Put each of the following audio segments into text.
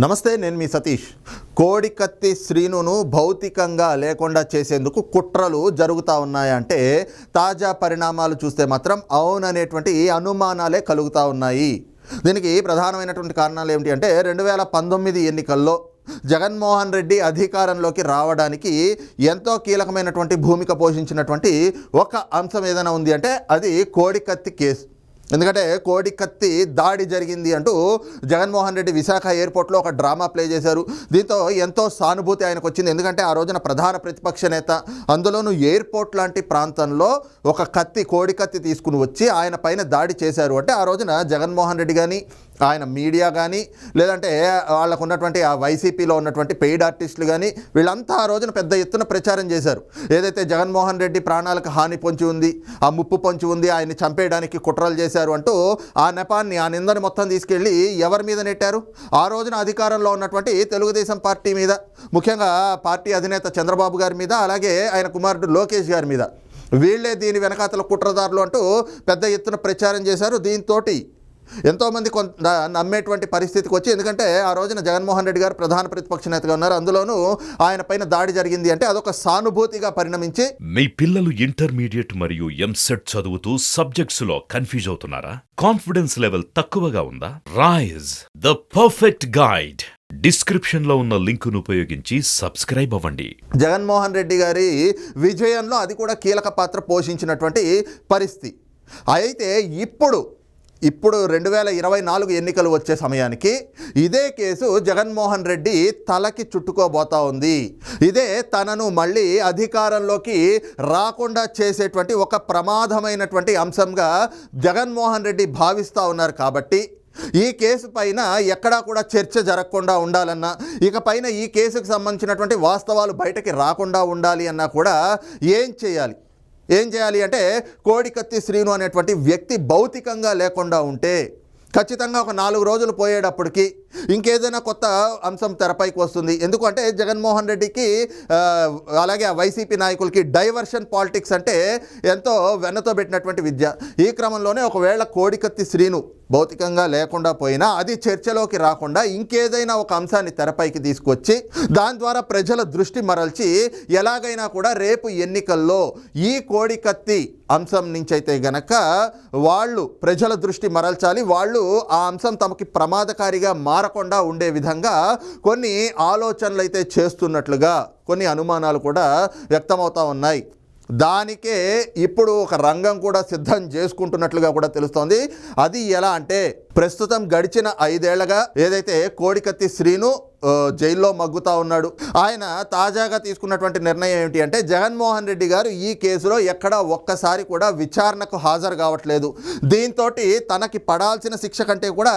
నమస్తే నేను మీ సతీష్. కోడికత్తి శ్రీనును భౌతికంగా లేకుండా చేసేందుకు కుట్రలు జరుగుతూ ఉన్నాయంటే తాజా పరిణామాలు చూస్తే మాత్రం అవుననేటువంటి అనుమానాలే కలుగుతూ ఉన్నాయి. దీనికి ప్రధానమైనటువంటి కారణాలు ఏమిటి అంటే రెండు వేల పంతొమ్మిది ఎన్నికల్లో జగన్మోహన్ రెడ్డి అధికారంలోకి రావడానికి ఎంతో కీలకమైనటువంటి భూమిక పోషించినటువంటి ఒక అంశం ఏదైనా ఉంది అంటే అది కోడికత్తి కేసు. ఎందుకంటే కోడి కత్తి దాడి జరిగింది అంటూ జగన్మోహన్ రెడ్డి విశాఖ ఎయిర్పోర్ట్లో ఒక డ్రామా ప్లే చేశారు. దీంతో ఎంతో సానుభూతి ఆయనకు వచ్చింది. ఎందుకంటే ఆ రోజున ప్రధాన ప్రతిపక్ష నేత అందులోనూ ఎయిర్పోర్ట్ లాంటి ప్రాంతంలో ఒక కత్తి కోడి కత్తి తీసుకుని వచ్చి ఆయన పైన దాడి చేశారు. అంటే ఆ రోజున జగన్మోహన్ రెడ్డి కానీ ఆయన మీడియా కానీ లేదంటే వాళ్ళకు ఉన్నటువంటి ఆ వైసీపీలో ఉన్నటువంటి పెయిడ్ ఆర్టిస్టులు కానీ వీళ్ళంతా ఆ రోజున పెద్ద ఎత్తున ప్రచారం చేశారు. ఏదైతే జగన్మోహన్ రెడ్డి ప్రాణాలకు హాని పొంచి ఉంది ఆ ముప్పు పొంచి ఉంది ఆయన్ని చంపేయడానికి కుట్రలు చేశారు అంటూ ఆ నెపాన్ని ఆ నిందని మొత్తం తీసుకెళ్ళి ఎవరి మీద నెట్టారు? ఆ రోజున అధికారంలో ఉన్నటువంటి తెలుగుదేశం పార్టీ మీద ముఖ్యంగా పార్టీ అధినేత చంద్రబాబు గారి మీద అలాగే ఆయన కుమారుడు లోకేష్ గారి మీద. వీళ్ళే దీని వెనకాతల కుట్రదారులు అంటూ పెద్ద ఎత్తున ప్రచారం చేశారు. దీంతో ఎంతోమంది కొంత నమ్మేటువంటి పరిస్థితికి వచ్చి ఎందుకంటే ఆ రోజున జగన్మోహన్ రెడ్డి గారు ప్రధాన ప్రతిపక్ష నేతగా ఉన్నారు. అందులోనూ ఆయన పైన దాడి జరిగింది అంటే అదొక సానుభూతిగా పరిణమించి మీ పిల్లలు ఇంటర్మీడియట్ మరియు ఎంసెట్ చదువుతూ సబ్జెక్ట్స్లో కన్ఫ్యూజ్ అవుతున్నారా? కాన్ఫిడెన్స్ లెవెల్ తక్కువగా ఉందా? Rise the perfect guide. డిస్క్రిప్షన్లో ఉన్న లింకును ఉపయోగించి సబ్స్క్రైబ్ అవ్వండి. జగన్మోహన్ రెడ్డి గారి విజయంలో అది కూడా కీలక పాత్ర పోషించినటువంటి పరిస్థితి. అయితే ఇప్పుడు ఇప్పుడు రెండు వేల ఇరవై నాలుగు ఎన్నికలు వచ్చే సమయానికి ఇదే కేసు జగన్మోహన్ రెడ్డి తలకి చుట్టుకోబోతా ఉంది. ఇదే తనను మళ్ళీ అధికారంలోకి రాకుండా చేసేటువంటి ఒక ప్రమాదమైనటువంటి అంశంగా జగన్మోహన్ రెడ్డి భావిస్తూ ఉన్నారు కాబట్టి ఈ కేసు పైన ఎక్కడా కూడా చర్చ జరగకుండా ఉండాలన్నా ఇక పైన ఈ కేసుకు సంబంధించినటువంటి వాస్తవాలు బయటకి రాకుండా ఉండాలి అన్నా కూడా ఏం చేయాలి? ఏం చేయాలి అంటే కోడికత్తి శ్రీను అనేటువంటి వ్యక్తి భౌతికంగా లేకుండా ఉంటే ఖచ్చితంగా ఒక నాలుగు రోజులు పోయేటప్పటికి ఇంకేదైనా కొత్త అంశం తెరపైకి వస్తుంది. ఎందుకంటే జగన్మోహన్ రెడ్డికి అలాగే ఆ వైసీపీ నాయకులకి డైవర్షన్ పాలిటిక్స్ అంటే ఎంతో వెన్నతో పెట్టినటువంటి విద్య. ఈ క్రమంలోనే ఒకవేళ కోడికత్తి శ్రీను భౌతికంగా లేకుండా పోయినా అది చర్చలోకి రాకుండా ఇంకేదైనా ఒక అంశాన్ని తెరపైకి తీసుకొచ్చి దాని ద్వారా ప్రజల దృష్టి మరల్చి ఎలాగైనా కూడా రేపు ఎన్నికల్లో ఈ కోడికత్తి అంశం నుంచి అయితే గనక వాళ్ళు ప్రజల దృష్టి మరల్చాలి. వాళ్ళు ఆ అంశం తమకి ప్రమాదకారిగా మారకుండా ఉండే విధంగా కొన్ని ఆలోచనలు అయితే చేస్తున్నట్లుగా కొన్ని అనుమానాలు కూడా వ్యక్తమవుతూ ఉన్నాయి. దానికే ఇప్పుడు ఒక రంగం కూడా సిద్ధం చేసుకుంటున్నట్లుగా కూడా తెలుస్తోంది. అది ఎలా అంటే ప్రస్తుతం గడిచిన ఐదేళ్ళగా ఏదైతే కోడికత్తి శ్రీను జైల్లో మగ్గుతా ఉన్నాడు. ఆయన తాజాగా తీసుకున్నటువంటి నిర్ణయం ఏమిటి అంటే జగన్మోహన్ రెడ్డి గారు ఈ కేసులో ఎక్కడా ఒక్కసారి కూడా విచారణకు హాజరు కావట్లేదు. దీంతో తనకి పడాల్సిన శిక్ష కంటే కూడా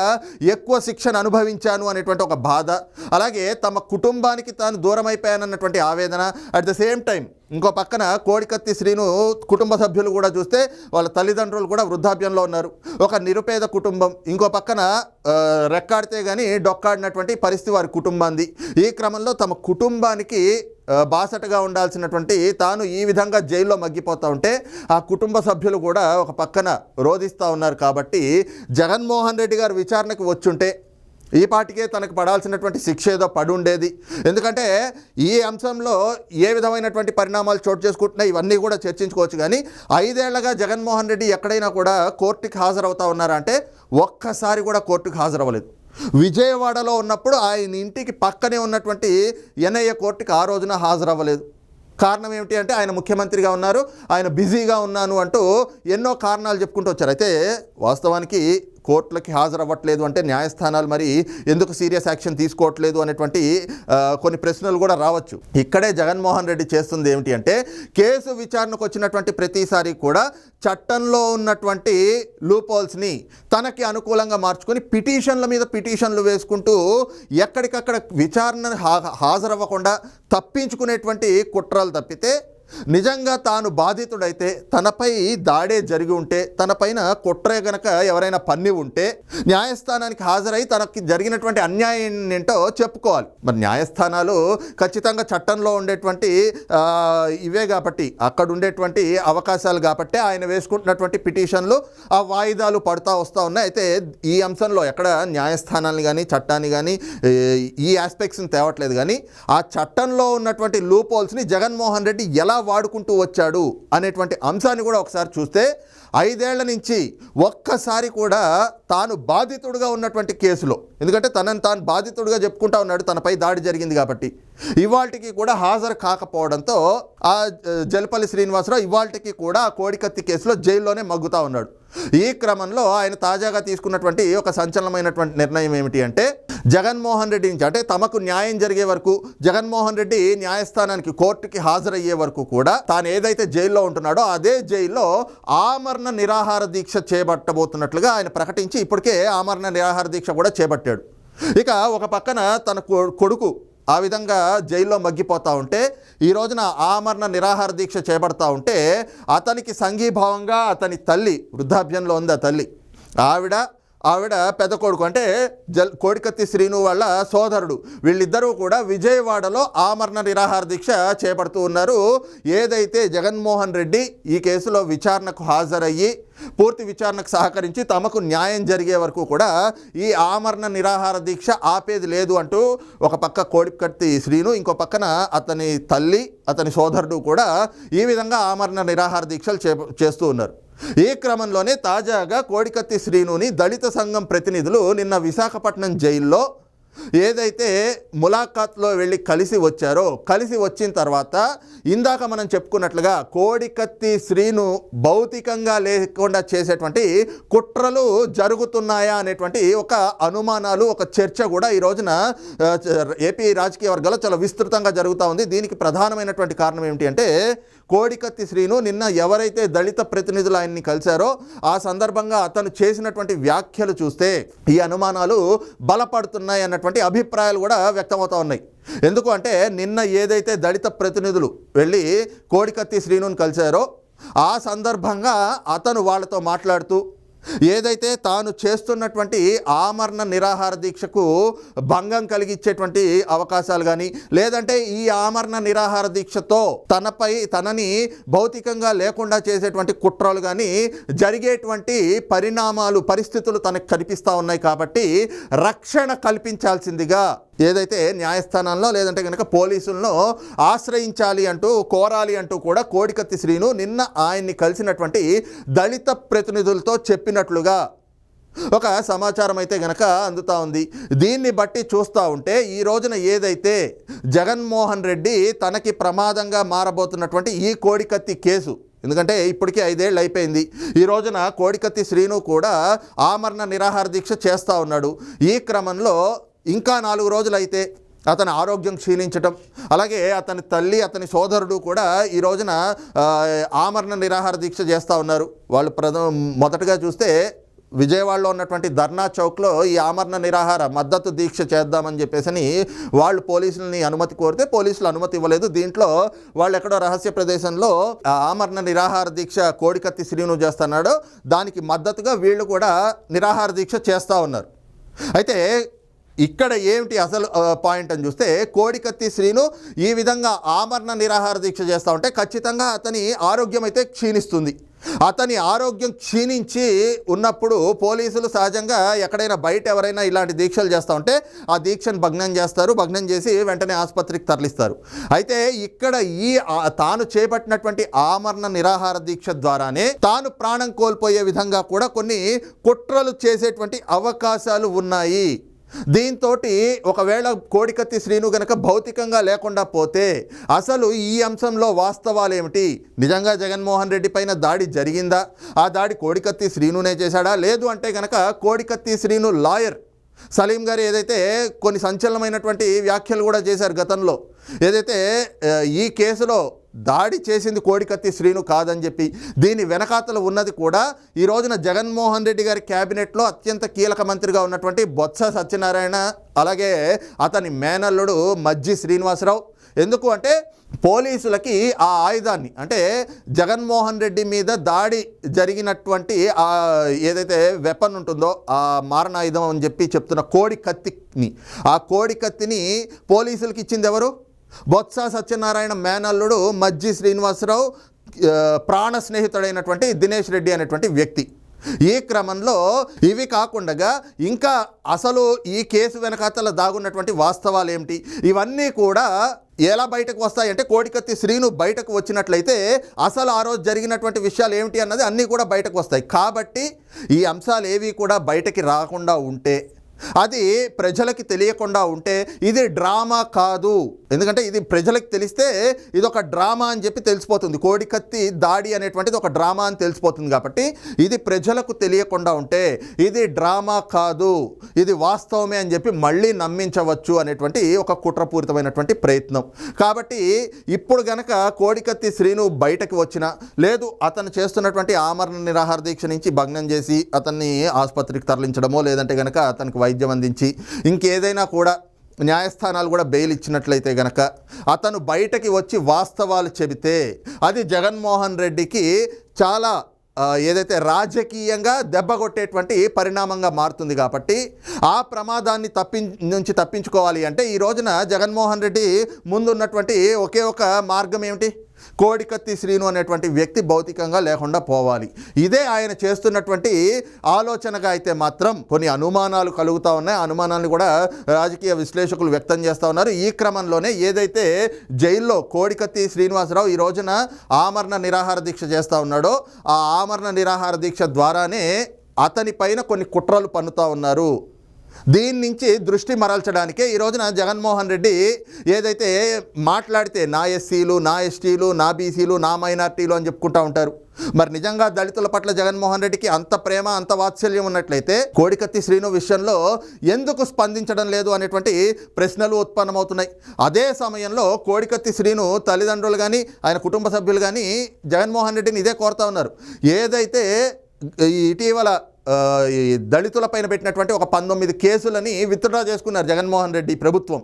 ఎక్కువ శిక్షను అనుభవించాను అనేటువంటి ఒక బాధ. అలాగే తమ కుటుంబానికి తాను దూరం అయిపోయానన్నటువంటి ఆవేదన. అట్ ద సేమ్ టైం ఇంకో పక్కన కోడికత్తి శ్రీను కుటుంబ సభ్యులు కూడా చూస్తే వాళ్ళ తల్లిదండ్రులు కూడా వృద్ధాప్యంలో ఉన్నారు. ఒక నిరుపేద కుటుంబం ఇంకో పక్కన రెక్కాడితే కానీ డొక్కాడినటువంటి పరిస్థితి వారి కుటుంబాంది. ఈ క్రమంలో తమ కుటుంబానికి బాసటగా ఉండాల్సినటువంటి తాను ఈ విధంగా జైల్లో మగ్గిపోతూ ఉంటే ఆ కుటుంబ సభ్యులు కూడా ఒక పక్కన రోధిస్తూ ఉన్నారు కాబట్టి జగన్మోహన్ రెడ్డి గారు విచారణకు వచ్చుంటే ఈ పాటికే తనకు పడాల్సినటువంటి శిక్ష ఏదో పడి ఉండేది ఎందుకంటే ఈ అంశంలో ఏ విధమైనటువంటి పరిణామాలు చోటు చేసుకుంటున్నాయి ఇవన్నీ కూడా చర్చించుకోవచ్చు. కానీ ఐదేళ్ళగా జగన్మోహన్ రెడ్డి ఎక్కడైనా కూడా కోర్టుకి హాజరవుతా ఉన్నారంటే ఒక్కసారి కూడా కోర్టుకు హాజరవ్వలేదు. విజయవాడలో ఉన్నప్పుడు ఆయన ఇంటికి పక్కనే ఉన్నటువంటి ఎన్ఐఏ కోర్టుకి ఆ రోజున హాజరవ్వలేదు. కారణం ఏమిటి అంటే ఆయన ముఖ్యమంత్రిగా ఉన్నారు ఆయన బిజీగా ఉన్నాను అంటూ ఎన్నో కారణాలు చెప్పుకుంటూ వచ్చారు. అయితే వాస్తవానికి కోర్టులకి హాజరవ్వట్లేదు అంటే న్యాయస్థానాలు మరి ఎందుకు సీరియస్ యాక్షన్ తీసుకోవట్లేదు అనేటువంటి కొన్ని ప్రశ్నలు కూడా రావచ్చు. ఇక్కడే జగన్మోహన్ రెడ్డి చేస్తుంది ఏమిటి అంటే కేసు విచారణకు వచ్చినటువంటి ప్రతిసారి కూడా చట్టంలో ఉన్నటువంటి లూపోల్స్ని తనకి అనుకూలంగా మార్చుకొని పిటిషన్ల మీద పిటిషన్లు వేసుకుంటూ ఎక్కడికక్కడ విచారణ హా హాజరవ్వకుండా తప్పించుకునేటువంటి కుట్రలు తప్పితే నిజంగా తాను బాధితుడైతే తనపై దాడే జరిగి ఉంటే తనపైన కుట్రే గనక ఎవరైనా పన్ని ఉంటే న్యాయస్థానానికి హాజరై తనకి జరిగినటువంటి అన్యాయం ఏంటో చెప్పుకోవాలి. మరి న్యాయస్థానాలు ఖచ్చితంగా చట్టంలో ఉండేటువంటి ఇవే కాబట్టి అక్కడ ఉండేటువంటి అవకాశాలు కాబట్టి ఆయన వేసుకుంటున్నటువంటి పిటిషన్లు ఆ వాయిదాలు పడుతూ వస్తూ ఉన్నాయి. అయితే ఈ అంశంలో ఎక్కడ న్యాయస్థానాన్ని కానీ చట్టాన్ని కానీ ఈ ఆస్పెక్ట్స్ని తేవట్లేదు. కానీ ఆ చట్టంలో ఉన్నటువంటి లూప్ హోల్స్ని జగన్మోహన్ రెడ్డి ఎలా వాడుకుంటూ వచ్చాడు అనేటువంటి అంశాన్ని కూడా ఒకసారి చూస్తే ఐదేళ్ళ నుంచి ఒక్కసారి కూడా తాను బాధితుడుగా ఉన్నటువంటి కేసులో. ఎందుకంటే తనను తాను బాధితుడుగా చెప్పుకుంటా ఉన్నాడు తనపై దాడి జరిగింది కాబట్టి. ఇవాళకి కూడా హాజరు కాకపోవడంతో ఆ జలపల్లి శ్రీనివాసరావు ఇవాళకి కూడా ఆ కోడికత్తి కేసులో జైల్లోనే మగ్గుతా ఉన్నాడు. ఈ క్రమంలో ఆయన తాజాగా తీసుకున్నటువంటి ఒక సంచలనమైనటువంటి నిర్ణయం ఏమిటి అంటే జగన్మోహన్ రెడ్డి నుంచి అంటే తమకు న్యాయం జరిగే వరకు జగన్మోహన్ రెడ్డి న్యాయస్థానానికి కోర్టుకి హాజరయ్యే వరకు కూడా తాను ఏదైతే జైల్లో ఉంటున్నాడో అదే జైల్లో ఆమరణ నిరాహార దీక్ష చేపట్టబోతున్నట్లుగా ఆయన ప్రకటించి ఇప్పటికే ఆమరణ నిరాహార దీక్ష కూడా చేపట్టాడు. ఇక ఒక పక్కన తన కొడుకు ఆ విధంగా జైల్లో మగ్గిపోతూ ఉంటే ఈ రోజున ఆమరణ నిరాహార దీక్ష చేపడతా ఉంటే అతనికి సంఘీభావంగా అతని తల్లి వృద్ధాప్యంలో ఉంది ఆ తల్లి. ఆవిడ ఆవిడ పెద్ద కొడుకు. అంటే జల్ కోడికత్తి శ్రీను వాళ్ళ సోదరుడు. వీళ్ళిద్దరూ కూడా విజయవాడలో ఆమరణ నిరాహార దీక్ష చేపడుతూ ఉన్నారు. ఏదైతే జగన్మోహన్ రెడ్డి ఈ కేసులో విచారణకు హాజరయ్యి పూర్తి విచారణకు సహకరించి తమకు న్యాయం జరిగే వరకు కూడా ఈ ఆమరణ నిరాహార దీక్ష ఆపేది లేదు అంటూ ఒక పక్క కోడికత్తి శ్రీను ఇంకో పక్కన అతని తల్లి అతని సోదరుడు కూడా ఈ విధంగా ఆమరణ నిరాహార దీక్షలు చే చేస్తూ ఉన్నారు. ఈ క్రమంలోనే తాజాగా కోడికత్తి శ్రీనుని దళిత సంఘం ప్రతినిధులు నిన్న విశాఖపట్నం జైల్లో ఏదైతే ములాఖాత్లో వెళ్ళి కలిసి వచ్చారో కలిసి వచ్చిన తర్వాత ఇందాక మనం చెప్పుకున్నట్లుగా కోడికత్తి శ్రీను భౌతికంగా లేకుండా చేసేటువంటి కుట్రలు జరుగుతున్నాయా అనేటువంటి ఒక అనుమానాలు ఒక చర్చ కూడా ఈ రోజున ఏపీ రాజకీయ వర్గాల్లో చాలా విస్తృతంగా జరుగుతూ ఉంది. దీనికి ప్రధానమైనటువంటి కారణం ఏమిటి అంటే కోడికత్తి శ్రీను నిన్న ఎవరైతే దళిత ప్రతినిధులు ఆయన్ని కలిశారో ఆ సందర్భంగా అతను చేసినటువంటి వ్యాఖ్యలు చూస్తే ఈ అనుమానాలు బలపడుతున్నాయి అనేటువంటి అభిప్రాయాలు కూడా వ్యక్తమవుతూ ఉన్నాయి. ఎందుకు అంటే నిన్న ఏదైతే దళిత ప్రతినిధులు వెళ్ళి కోడికత్తి శ్రీనుని కలిశారో ఆ సందర్భంగా అతను వాళ్ళతో మాట్లాడుతూ ఏదైతే తాను చేస్తున్నటువంటి ఆమరణ నిరాహార దీక్షకు భంగం కలిగించేటువంటి అవకాశాలు కానీ లేదంటే ఈ ఆమరణ నిరాహార దీక్షతో తనపై తనని భౌతికంగా లేకుండా చేసేటువంటి కుట్రలు కానీ జరిగేటువంటి పరిణామాలు పరిస్థితులు తనకు కనిపిస్తూ ఉన్నాయి కాబట్టి రక్షణ కల్పించాల్సిందిగా ఏదైతే న్యాయస్థానంలో లేదంటే కనుక పోలీసులను ఆశ్రయించాలి అంటూ కోరాలి అంటూ కూడా కోడికత్తి శ్రీను నిన్న ఆయన్ని కలిసినటువంటి దళిత ప్రతినిధులతో చెప్పినట్లుగా ఒక సమాచారం అయితే గనక అందుతా ఉంది. దీన్ని బట్టి చూస్తూ ఉంటే ఈ రోజున ఏదైతే జగన్మోహన్ రెడ్డి తనకి ప్రమాదంగా మారబోతున్నటువంటి ఈ కోడికత్తి కేసు ఎందుకంటే ఇప్పటికీ ఐదేళ్ళు అయిపోయింది. ఈ రోజున కోడికత్తి శ్రీను కూడా ఆమరణ నిరాహార దీక్ష చేస్తూ ఉన్నాడు. ఈ క్రమంలో ఇంకా నాలుగు రోజులు అయితే అతని ఆరోగ్యం క్షీణించటం అలాగే అతని తల్లి అతని సోదరుడు కూడా ఈ రోజున ఆమరణ నిరాహార దీక్ష చేస్తూ ఉన్నారు. వాళ్ళు ప్రథమ మొదటగా చూస్తే విజయవాడలో ఉన్నటువంటి ధర్నా చౌక్లో ఈ ఆమరణ నిరాహార మద్దతు దీక్ష చేద్దామని చెప్పేసి వాళ్ళు పోలీసులని అనుమతి కోరితే పోలీసులు అనుమతి ఇవ్వలేదు. దీంట్లో వాళ్ళు ఎక్కడో రహస్య ప్రదేశంలో ఆమరణ నిరాహార దీక్ష కోడికత్తి శ్రీను చేస్తున్నాడు. దానికి మద్దతుగా వీళ్ళు కూడా నిరాహార దీక్ష చేస్తూ ఉన్నారు. అయితే ఇక్కడ ఏమిటి అసలు పాయింట్ అని చూస్తే కోడికత్తి శ్రీను ఈ విధంగా ఆమరణ నిరాహార దీక్ష చేస్తూ ఉంటే ఖచ్చితంగా అతని ఆరోగ్యం అయితే క్షీణిస్తుంది. అతని ఆరోగ్యం క్షీణించి ఉన్నప్పుడు పోలీసులు సహజంగా ఎక్కడైనా బయట ఎవరైనా ఇలాంటి దీక్షలు చేస్తూ ఉంటే ఆ దీక్షను భగ్నం చేస్తారు. భగ్నం చేసి వెంటనే ఆసుపత్రికి తరలిస్తారు. అయితే ఇక్కడ ఈ తాను చేపట్టినటువంటి ఆమరణ నిరాహార దీక్ష ద్వారానే తాను ప్రాణం కోల్పోయే విధంగా కూడా కొన్ని కుట్రలు చేసేటువంటి అవకాశాలు ఉన్నాయి. దీంతో ఒకవేళ కోడికత్తి శ్రీను గనక భౌతికంగా లేకుండా పోతే అసలు ఈ అంశంలో వాస్తవాలు ఏమిటి? నిజంగా జగన్మోహన్ రెడ్డి పైన దాడి జరిగిందా? ఆ దాడి కోడికత్తి శ్రీనునే చేశాడా? లేదు అంటే గనక కోడికత్తి శ్రీను లాయర్ సలీం గారు ఏదైతే కొన్ని సంచలనమైనటువంటి వ్యాఖ్యలు కూడా చేశారు గతంలో ఏదైతే ఈ కేసులో దాడి చేసింది కోడికత్తి శ్రీను కాదని చెప్పి. దీని వెనకాతలు ఉన్నది కూడా ఈ రోజున జగన్మోహన్ రెడ్డి గారి క్యాబినెట్లో అత్యంత కీలక మంత్రిగా ఉన్నటువంటి బొత్స సత్యనారాయణ అలాగే అతని మేనల్లుడు మజ్జి శ్రీనివాసరావు. ఎందుకు అంటే పోలీసులకి ఆ ఆయుధాన్ని అంటే జగన్మోహన్ రెడ్డి మీద దాడి జరిగినటువంటి ఆ ఏదైతే వెపన్ ఉంటుందో ఆ మారణాయుధం అని చెప్పి చెప్తున్న కోడి కత్తిని ఆ కోడి కత్తిని పోలీసులకి ఇచ్చింది ఎవరు? బొత్స సత్యనారాయణ మేనల్లుడు మజ్జి శ్రీనివాసరావు ప్రాణ స్నేహితుడైనటువంటి దినేష్ రెడ్డి అనేటువంటి వ్యక్తి. ఈ క్రమంలో ఇవి కాకుండా ఇంకా అసలు ఈ కేసు వెనకాతల దాగున్నటువంటి వాస్తవాలు ఏమిటి? ఇవన్నీ కూడా ఎలా బయటకు వస్తాయంటే కోడికత్తి శ్రీను బయటకు వచ్చినట్లయితే అసలు ఆ రోజు జరిగినటువంటి విషయాలు ఏమిటి అన్నది అన్నీ కూడా బయటకు వస్తాయి. కాబట్టి ఈ అంశాలు ఏవి కూడా బయటకి రాకుండా ఉంటే అది ప్రజలకి తెలియకుండా ఉంటే ఇది డ్రామా కాదు. ఎందుకంటే ఇది ప్రజలకు తెలిస్తే ఇది ఒక డ్రామా అని చెప్పి తెలిసిపోతుంది. కోడికత్తి దాడి అనేటువంటిది ఒక డ్రామా అని తెలిసిపోతుంది కాబట్టి ఇది ప్రజలకు తెలియకుండా ఉంటే ఇది డ్రామా కాదు. ఇది వాస్తవమే అని చెప్పి మళ్ళీ నమ్మించవచ్చు అనేటువంటి ఒక కుట్రపూరితమైనటువంటి ప్రయత్నం. కాబట్టి ఇప్పుడు గనక కోడికత్తి శ్రీను బయటకు వచ్చిన లేదు అతను చేస్తున్నటువంటి ఆమరణ నిరాహార దీక్ష నుంచి భగ్నం చేసి అతన్ని ఆసుపత్రికి తరలించడమో లేదంటే గనక అతనికి వైద్యం అందించి ఇంకేదైనా కూడా న్యాయస్థానాలు కూడా బెయిల్ ఇచ్చినట్లయితే గనక అతను బయటకి వచ్చి వాస్తవాలు చెబితే అది జగన్మోహన్ రెడ్డికి చాలా ఏదైతే రాజకీయంగా దెబ్బ కొట్టేటువంటి పరిణామంగా మారుతుంది కాబట్టి ఆ ప్రమాదాన్ని తప్పి నుంచి తప్పించుకోవాలి అంటే ఈ రోజున జగన్మోహన్ రెడ్డి ముందున్నటువంటి ఒకే ఒక మార్గం ఏమిటి? కోడికత్తి శ్రీను అనేటువంటి వ్యక్తి భౌతికంగా లేకుండా పోవాలి. ఇదే ఆయన చేస్తున్నటువంటి ఆలోచనగా అయితే మాత్రం కొన్ని అనుమానాలు కలుగుతూ ఉన్నాయి. ఆ అనుమానాలను కూడా రాజకీయ విశ్లేషకులు వ్యక్తం చేస్తూ ఉన్నారు. ఈ క్రమంలోనే ఏదైతే జైల్లో కోడికత్తి శ్రీనివాసరావు ఈ రోజున ఆమరణ నిరాహార దీక్ష చేస్తూ ఉన్నాడో ఆ ఆమరణ నిరాహార దీక్ష ద్వారానే అతని పైన కొన్ని కుట్రలు పన్నుతూ ఉన్నారు. దీని నుంచి దృష్టి మరల్చడానికే ఈ రోజున జగన్మోహన్ రెడ్డి ఏదైతే మాట్లాడితే నా ఎస్సీలు నా ఎస్టీలు నా బీసీలు నా మైనార్టీలు అని చెప్పుకుంటా ఉంటారు. మరి నిజంగా దళితుల పట్ల జగన్మోహన్ రెడ్డికి అంత ప్రేమ అంత వాత్సల్యం ఉన్నట్లయితే కోడికత్తి శ్రీను విషయంలో ఎందుకు స్పందించడం లేదు అనేటువంటి ప్రశ్నలు ఉత్పన్నమవుతున్నాయి. అదే సమయంలో కోడికత్తి శ్రీను తల్లిదండ్రులు కానీ ఆయన కుటుంబ సభ్యులు కానీ జగన్మోహన్ రెడ్డిని ఇదే కోరుతా ఉన్నారు. ఏదైతే ఇటీవల దళితులపైన ఈ పెట్టినటువంటి ఒక పంతొమ్మిది కేసులని విత్డ్రా చేసుకున్నారు జగన్మోహన్ రెడ్డి ప్రభుత్వం.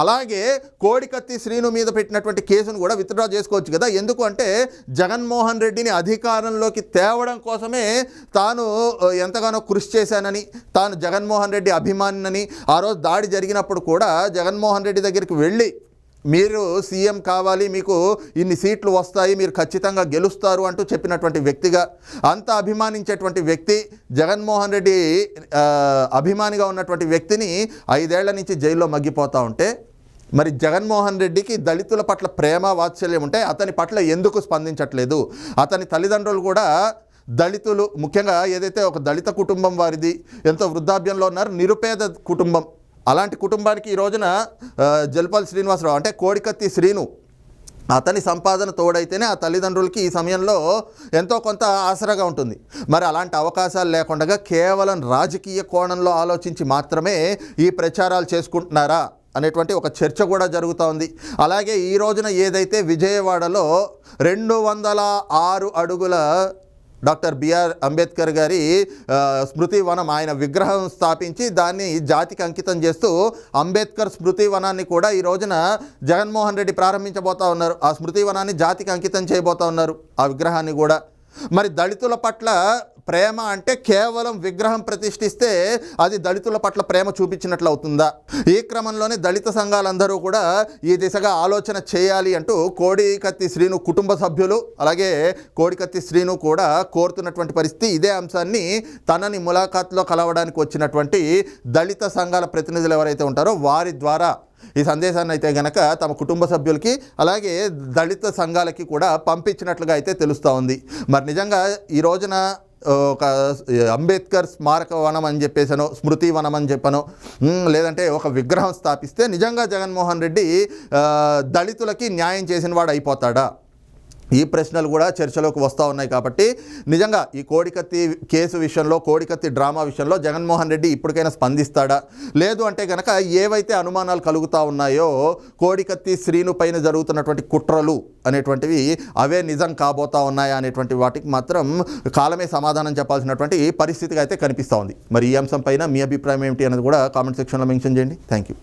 అలాగే కోడికత్తి శ్రీను మీద పెట్టినటువంటి కేసును కూడా విత్డ్రా చేసుకోవచ్చు కదా. ఎందుకు అంటే జగన్మోహన్ రెడ్డిని అధికారంలోకి తేవడం కోసమే తాను ఎంతగానో కృషి చేశానని తాను జగన్మోహన్ రెడ్డి అభిమానినని ఆ రోజు దాడి జరిగినప్పుడు కూడా జగన్మోహన్ రెడ్డి దగ్గరికి వెళ్ళి మీరు సీఎం కావాలి మీకు ఇన్ని సీట్లు వస్తాయి మీరు ఖచ్చితంగా గెలుస్తారు అంటూ చెప్పినటువంటి వ్యక్తిగా అంత అభిమానించేటువంటి వ్యక్తి జగన్మోహన్ రెడ్డి అభిమానిగా ఉన్నటువంటి వ్యక్తిని ఐదేళ్ళ నుంచి జైల్లో మగ్గిపోతూ ఉంటే మరి జగన్మోహన్ రెడ్డికి దళితుల పట్ల ప్రేమ వాత్సల్యం ఉంటే అతని పట్ల ఎందుకు స్పందించట్లేదు? అతని తల్లిదండ్రులు కూడా దళితులు ముఖ్యంగా ఏదైతే ఒక దళిత కుటుంబం వారిది ఎంతో వృద్ధాప్యంలో ఉన్నారు నిరుపేద కుటుంబం అలాంటి కుటుంబానికి ఈ రోజున జల్పాల్ శ్రీనివాసరావు అంటే కోడికత్తి శ్రీను అతని సంపాదన తోడైతేనే ఆ తల్లిదండ్రులకి ఈ సమయంలో ఎంతో కొంత ఆసరాగా ఉంటుంది. మరి అలాంటి అవకాశాలు లేకుండా కేవలం రాజకీయ కోణంలో ఆలోచించి మాత్రమే ఈ ప్రచారాలు చేసుకుంటున్నారా అనేటువంటి ఒక చర్చ కూడా జరుగుతూ ఉంది. అలాగే ఈ రోజున ఏదైతే విజయవాడలో రెండు వందల ఆరు అడుగుల డాక్టర్ బిఆర్ అంబేద్కర్ గారి స్మృతి వనం ఆయన విగ్రహం స్థాపించి దాన్ని జాతికి అంకితం చేస్తూ అంబేద్కర్ స్మృతి వనాన్ని కూడా ఈ రోజున జగన్మోహన్ రెడ్డి ప్రారంభించబోతా ఉన్నారు. ఆ స్మృతి వనాన్ని జాతికి అంకితం చేయబోతా ఉన్నారు ఆ విగ్రహాన్ని కూడా. మరి దళితుల పట్ల ప్రేమ అంటే కేవలం విగ్రహం ప్రతిష్ఠిస్తే అది దళితుల పట్ల ప్రేమ చూపించినట్లు అవుతుందా? ఈ క్రమంలోనే దళిత సంఘాలందరూ కూడా ఈ దిశగా ఆలోచన చేయాలి అంటూ కోడికత్తి శ్రీను కుటుంబ సభ్యులు అలాగే కోడికత్తి శ్రీను కూడా కోరుతున్నటువంటి పరిస్థితి ఇదే అంశాన్ని తనని ములాఖాత్లో కలవడానికి వచ్చినటువంటి దళిత సంఘాల ప్రతినిధులు ఎవరైతే ఉంటారో వారి ద్వారా ఈ సందేశాన్ని అయితే గనక తమ కుటుంబ సభ్యులకి అలాగే దళిత సంఘాలకి కూడా పంపించినట్లుగా అయితే తెలుస్తూ ఉంది. మరి నిజంగా ఈ రోజున ఒక అంబేద్కర్ స్మారక వనం అని చెప్పేసాను స్మృతి వనం అని చెప్పాను లేదంటే ఒక విగ్రహం స్థాపిస్తే నిజంగా జగన్మోహన్ రెడ్డి దళితులకి న్యాయం చేసిన వాడు అయిపోతాడా? ఈ ప్రశ్నలు కూడా చర్చలోకి వస్తూ ఉన్నాయి కాబట్టి నిజంగా ఈ కోడికత్తి కేసు విషయంలో కోడికత్తి డ్రామా విషయంలో జగన్మోహన్ రెడ్డి ఇప్పటికైనా స్పందిస్తాడా? లేదు అంటే కనుక ఏవైతే అనుమానాలు కలుగుతూ ఉన్నాయో కోడికత్తి శ్రీను పైన జరుగుతున్నటువంటి కుట్రలు అనేటువంటివి అవే నిజం కాబోతా ఉన్నాయా అనేటువంటి వాటికి మాత్రం కాలమే సమాధానం చెప్పాల్సినటువంటి పరిస్థితిగా అయితే కనిపిస్తూ ఉంది. మరి ఈ అంశం పైన మీ అభిప్రాయం ఏమిటి అనేది కూడా కామెంట్ సెక్షన్లో మెన్షన్ చేయండి. Thank you